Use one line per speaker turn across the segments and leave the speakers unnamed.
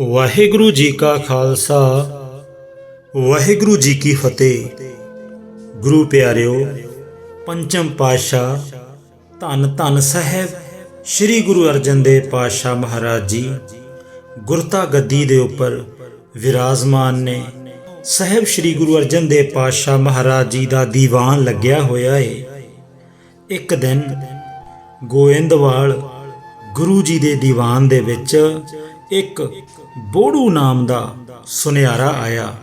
ਵਾਹਿਗੁਰੂ ਜੀ ਕਾ ਖਾਲਸਾ, ਵਾਹਿਗੁਰੂ ਜੀ ਕੀ ਫਤਿਹ। ਗੁਰੂ ਪਿਆਰਿਓ, ਪੰਚਮ ਪਾਤਸ਼ਾਹ, ਧੰਨ ਧੰਨ ਸਾਹਿਬ, ਸ੍ਰੀ ਗੁਰੂ ਅਰਜਨ ਦੇਵ ਪਾਤਸ਼ਾਹ ਮਹਾਰਾਜ ਜੀ ਗੁਰਤਾ ਗੱਦੀ ਦੇ ਉੱਪਰ ਵਿਰਾਜਮਾਨ ਨੇ। ਸਾਹਿਬ ਸ੍ਰੀ ਗੁਰੂ ਅਰਜਨ ਦੇਵ ਪਾਤਸ਼ਾਹ ਮਹਾਰਾਜ ਜੀ ਦਾ ਦੀਵਾਨ ਲੱਗਿਆ ਹੋਇਆ ਏ। ਇੱਕ ਦਿਨ ਗੋਇੰਦਵਾਲ ਗੁਰੂ ਜੀ ਦੇ ਦੀਵਾਨ ਦੇ ਵਿੱਚ ਇੱਕ ਬੋੜੂ ਨਾਮ ਦਾ ਸੁਨਿਆਰਾ ਆਇਆ।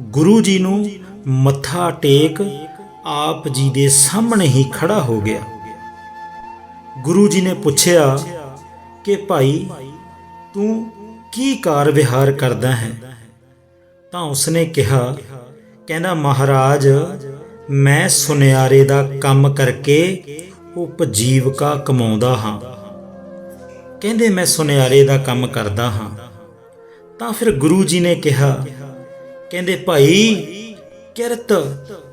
ਗੁਰੂ ਜੀ ਨੂੰ ਮੱਥਾ ਟੇਕ ਆਪ ਜੀ ਦੇ ਸਾਹਮਣੇ ਹੀ ਖੜਾ ਹੋ ਗਿਆ। ਗੁਰੂ ਜੀ ਨੇ ਪੁੱਛਿਆ ਕਿ ਭਾਈ, ਤੂੰ ਕੀ ਕਾਰ ਵਿਹਾਰ ਕਰਦਾ ਹੈ? ਤਾਂ ਉਸਨੇ ਕਿਹਾ, ਕਹਿੰਦਾ, ਮਹਾਰਾਜ, ਮੈਂ ਸੁਨਿਆਰੇ ਦਾ ਕੰਮ ਕਰਕੇ ਉਪਜੀਵਕਾ ਕਮਾਉਂਦਾ ਹਾਂ। ਕਹਿੰਦੇ, ਮੈਂ ਸੁਨਿਆਰੇ ਦਾ ਕੰਮ ਕਰਦਾ ਹਾਂ। ਤਾਂ ਫਿਰ ਗੁਰੂ ਜੀ ਨੇ ਕਿਹਾ, ਕਹਿੰਦੇ, ਭਾਈ, ਕਿਰਤ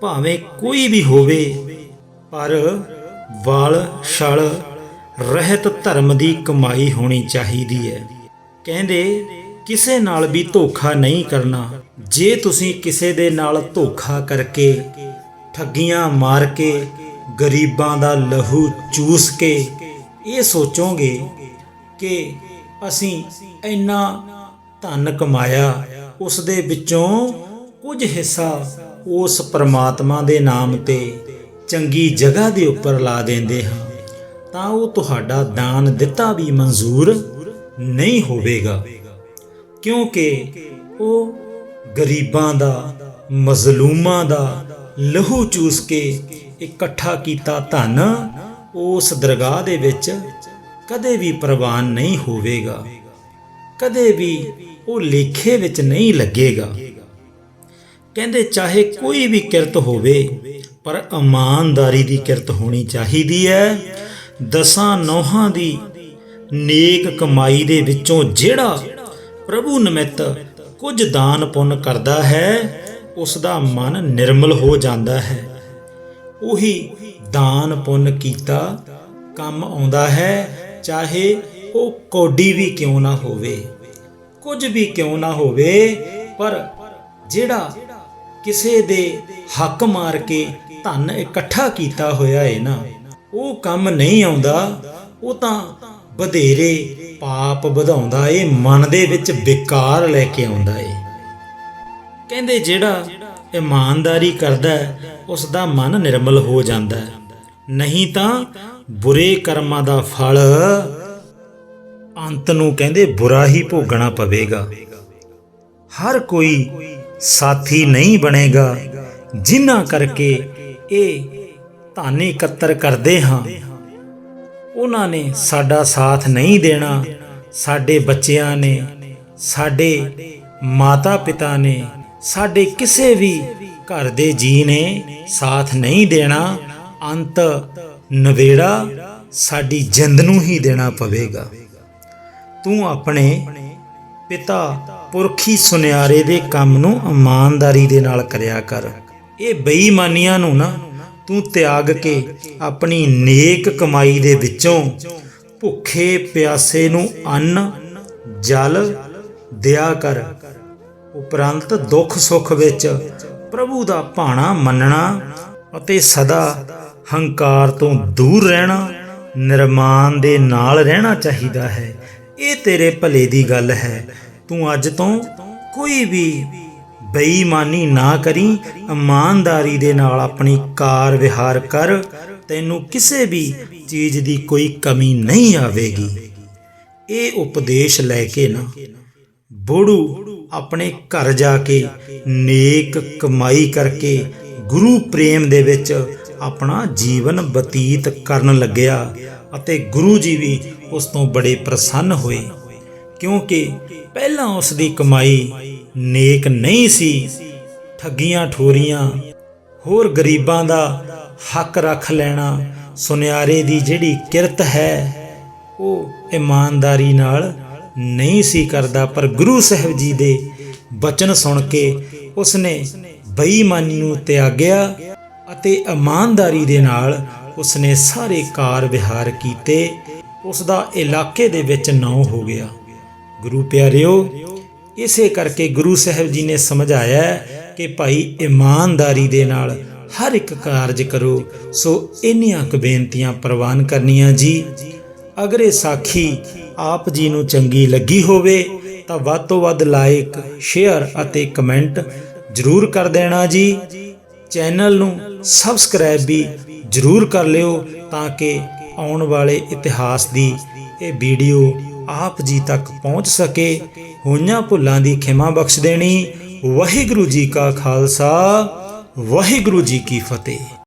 ਭਾਵੇਂ ਕੋਈ ਵੀ ਹੋਵੇ, ਪਰ ਵਾਲ, ਛਲ, ਰਹਿਤ ਧਰਮ ਦੀ ਕਮਾਈ ਹੋਣੀ ਚਾਹੀਦੀ ਹੈ। ਕਹਿੰਦੇ, ਕਿਸੇ ਨਾਲ ਵੀ ਧੋਖਾ ਨਹੀਂ ਕਰਨਾ। ਜੇ ਤੁਸੀਂ ਕਿਸੇ ਦੇ ਨਾਲ ਧੋਖਾ ਕਰਕੇ ਠੱਗੀਆਂ ਮਾਰ ਕੇ ਗਰੀਬਾਂ ਦਾ ਲਹੂ ਚੂਸ ਕੇ ਇਹ ਸੋਚੋਗੇ ਕਿ ਅਸੀਂ ਇੰਨਾ ਧਨ ਕਮਾਇਆ ਉਸ ਦੇ ਵਿੱਚੋਂ ਕੁਝ ਹਿੱਸਾ ਉਸ ਪਰਮਾਤਮਾ ਦੇ ਨਾਮ ਤੇ ਚੰਗੀ ਜਗ੍ਹਾ ਦੇ ਉੱਪਰ ਲਾ ਦਿੰਦੇ ਹਾਂ। ਤਾਂ ਉਹ ਤੁਹਾਡਾ ਦਾਨ ਦਿੱਤਾ ਵੀ ਮਨਜ਼ੂਰ ਨਹੀਂ ਹੋਵੇਗਾ, ਕਿਉਂਕਿ ਉਹ ਗਰੀਬਾਂ ਦਾ, ਮਜ਼ਲੂਮਾਂ ਦਾ ਲਹੂ ਚੂਸ ਕੇ ਇਕੱਠਾ ਕੀਤਾ ਧਨ ਉਸ ਦਰਗਾਹ ਦੇ ਵਿੱਚ ਕਦੇ ਵੀ ਪ੍ਰਵਾਨ ਨਹੀਂ ਹੋਵੇਗਾ। ਕਦੇ ਵੀ ਉਹ ਲੇਖੇ ਵਿੱਚ ਨਹੀਂ ਲੱਗੇਗਾ। ਕਹਿੰਦੇ ਚਾਹੇ ਕੋਈ ਵੀ ਕਿਰਤ ਹੋਵੇ, ਪਰ ਇਮਾਨਦਾਰੀ ਦੀ ਕਿਰਤ ਹੋਣੀ ਚਾਹੀਦੀ ਹੈ। ਦਸਾਂ ਨੋਹਾਂ ਦੀ ਨੇਕ ਕਮਾਈ ਦੇ ਵਿੱਚੋਂ ਜਿਹੜਾ ਪ੍ਰਭੂ ਨਿਮਿਤ ਕੁਝ ਦਾਨ ਪੁੰਨ ਕਰਦਾ ਹੈ ਉਸ ਦਾ ਮਨ ਨਿਰਮਲ ਹੋ ਜਾਂਦਾ ਹੈ। ਉਹੀ ਦਾਨ ਪੁੰਨ ਕੀਤਾ ਕੰਮ ਆਉਂਦਾ ਹੈ, ਚਾਹੇ ਉਹ ਕੋਡੀ ਵੀ ਕਿਉਂ ਨਾ ਹੋਵੇ? ਕੁਝ ਵੀ ਕਿਉਂ ਨਾ ਹੋਵੇ, ਪਰ ਜਿਹੜਾ ਕਿਸੇ ਦੇ ਹੱਕ ਮਾਰ ਕੇ ਧਨ ਇਕੱਠਾ ਕੀਤਾ ਹੋਇਆ ਹੈ ਨਾ, ਉਹ ਕੰਮ ਨਹੀਂ ਆਉਂਦਾ, ਉਹ ਤਾਂ ਵਧੇਰੇ ਪਾਪ ਵਧਾਉਂਦਾ ਏ, ਮਨ ਦੇ ਵਿੱਚ ਵਿਕਾਰ ਲੈ ਕੇ ਆਉਂਦਾ ਏ। ਕਹਿੰਦੇ ਜਿਹੜਾ ਇਮਾਨਦਾਰੀ ਕਰਦਾ ਹੈ ਉਸ ਦਾ ਮਨ ਨਿਰਮਲ ਹੋ ਜਾਂਦਾ ਨਹੀਂ ਤਾਂ ਬੁਰੇ ਕਰਮਾਂ ਦਾ ਫਲ ਅੰਤ ਨੂੰ ਕਹਿੰਦੇ ਬੁਰਾ ਹੀ ਭੋਗਣਾ ਪਵੇਗਾ। ਹਰ ਕੋਈ ਸਾਥੀ ਨਹੀਂ ਬਣੇਗਾ, ਜਿਨ੍ਹਾਂ ਕਰਕੇ ਇਹ ਧਨ ਇਕੱਤਰ ਕਰਦੇ ਹਾਂ। ਉਹਨਾਂ ਨੇ ਸਾਡਾ ਸਾਥ ਨਹੀਂ ਦੇਣਾ, ਸਾਡੇ ਬੱਚਿਆਂ ਨੇ, ਸਾਡੇ ਮਾਤਾ ਪਿਤਾ ਨੇ, ਸਾਡੇ ਕਿਸੇ ਵੀ ਘਰ ਦੇ ਜੀ ਨੇ ਸਾਥ ਨਹੀਂ ਦੇਣਾ, ਅੰਤ ਨਵੇੜਾ ਸਾਡੀ ਜਿੰਦ ਨੂੰ ਹੀ ਦੇਣਾ ਪਵੇਗਾ। ਤੂੰ ਆਪਣੇ ਪਿਤਾ ਪੁਰਖੀ ਸੁਨਿਆਰੇ ਦੇ ਕੰਮ ਨੂੰ ਇਮਾਨਦਾਰੀ ਦੇ ਨਾਲ ਕਰਿਆ ਕਰ। ਇਹ ਬੇਈਮਾਨੀਆਂ ਨੂੰ ਨਾ ਤੂੰ ਤਿਆਗ ਕੇ ਆਪਣੀ ਨੇਕ ਕਮਾਈ ਦੇ ਵਿੱਚੋਂ ਭੁੱਖੇ ਪਿਆਸੇ ਨੂੰ ਅੰਨ, ਜਲ ਦਿਆ ਕਰ। ਉਪਰੰਤ ਦੁੱਖ ਸੁੱਖ ਵਿੱਚ ਪ੍ਰਭੂ ਦਾ ਭਾਣਾ ਮੰਨਣਾ ਅਤੇ ਸਦਾ ਹੰਕਾਰ ਤੋਂ ਦੂਰ ਰਹਿਣਾ ਨਿਰਮਾਨ ਦੇ ਨਾਲ ਰਹਿਣਾ ਚਾਹੀਦਾ ਹੈ। ਇਹ ਤੇਰੇ ਭਲੇ ਦੀ ਗੱਲ ਹੈ। ਤੂੰ ਅੱਜ ਤੋਂ ਕੋਈ ਵੀ ਬੇਈਮਾਨੀ ਨਾ ਕਰੀ। ਇਮਾਨਦਾਰੀ ਦੇ ਨਾਲ ਆਪਣੀ ਕਾਰ ਵਿਹਾਰ ਕਰ। ਤੈਨੂੰ ਕਿਸੇ ਵੀ ਚੀਜ਼ ਦੀ ਕੋਈ ਕਮੀ ਨਹੀਂ ਆਵੇਗੀ। ਇਹ ਉਪਦੇਸ਼ ਲੈ ਕੇ ਨਾ ਬੋੜੂ ਆਪਣੇ ਘਰ ਜਾ ਕੇ ਨੇਕ ਕਮਾਈ ਕਰਕੇ ਗੁਰੂ ਪ੍ਰੇਮ ਦੇ ਵਿੱਚ ਆਪਣਾ ਜੀਵਨ ਬਤੀਤ ਕਰਨ ਲੱਗਿਆ ਅਤੇ ਗੁਰੂ ਜੀ ਵੀ ਉਸ ਤੋਂ ਬੜੇ ਪ੍ਰਸੰਨ ਹੋਏ, ਕਿਉਂਕਿ ਪਹਿਲਾਂ ਉਸ ਦੀ ਕਮਾਈ ਨੇਕ ਨਹੀਂ ਸੀ। ਠੱਗੀਆਂ ਠੋਰੀਆਂ, ਹੋਰ ਗਰੀਬਾਂ ਦਾ ਹੱਕ ਰੱਖ ਲੈਣਾ ਸੁਨਿਆਰੇ ਦੀ ਜਿਹੜੀ ਕਿਰਤ ਹੈ, ਉਹ ਇਮਾਨਦਾਰੀ ਨਾਲ ਨਹੀਂ ਸੀ ਕਰਦਾ। ਪਰ ਗੁਰੂ ਸਾਹਿਬ ਜੀ ਦੇ ਬਚਨ ਸੁਣ ਕੇ ਉਸਨੇ ਬੇਈਮਾਨੀ ਨੂੰ ਤਿਆਗਿਆ ਅਤੇ ਇਮਾਨਦਾਰੀ ਦੇ ਨਾਲ ਉਸਨੇ ਸਾਰੇ ਕਾਰ ਵਿਹਾਰ ਕੀਤੇ। ਉਸ ਦਾ ਇਲਾਕੇ ਦੇ ਵਿੱਚ ਨਾਂ ਹੋ ਗਿਆ। ਗੁਰੂ ਪਿਆਰਿਓ, ਇਸੇ ਕਰਕੇ ਗੁਰੂ ਸਾਹਿਬ ਜੀ ਨੇ ਸਮਝਾਇਆ ਕਿ ਭਾਈ ਇਮਾਨਦਾਰੀ ਦੇ ਨਾਲ ਹਰ ਇੱਕ ਕਾਰਜ ਕਰੋ। ਸੋ ਇੰਨੀਆਂ ਕੁ ਬੇਨਤੀਆਂ ਪ੍ਰਵਾਨ ਕਰਨੀਆਂ ਜੀ। ਅਗਰ ਇਹ ਸਾਖੀ ਆਪ ਜੀ ਨੂੰ ਚੰਗੀ ਲੱਗੀ ਹੋਵੇ, ਤਾਂ ਵੱਧ ਤੋਂ ਵੱਧ ਲਾਈਕ ਸ਼ੇਅਰ ਅਤੇ ਕਮੈਂਟ ਜ਼ਰੂਰ ਕਰ ਦੇਣਾ ਜੀ। ਚੈਨਲ ਨੂੰ ਸਬਸਕ੍ਰਾਈਬ ਵੀ ਜ਼ਰੂਰ ਕਰ ਲਿਓ ਤਾਂ ਕਿ ਆਉਣ ਵਾਲੇ ਇਤਿਹਾਸ ਦੀ ਇਹ ਵੀਡੀਓ ਆਪ ਜੀ ਤੱਕ ਪਹੁੰਚ ਸਕੇ, ਹੋਈਆਂ ਭੁੱਲਾਂ ਦੀ ਖਿਮਾ ਬਖਸ਼ ਦੇਣੀ। ਵਾਹਿਗੁਰੂ ਜੀ ਕਾ ਖਾਲਸਾ, ਵਾਹਿਗੁਰੂ ਜੀ ਕੀ ਫਤਿਹ।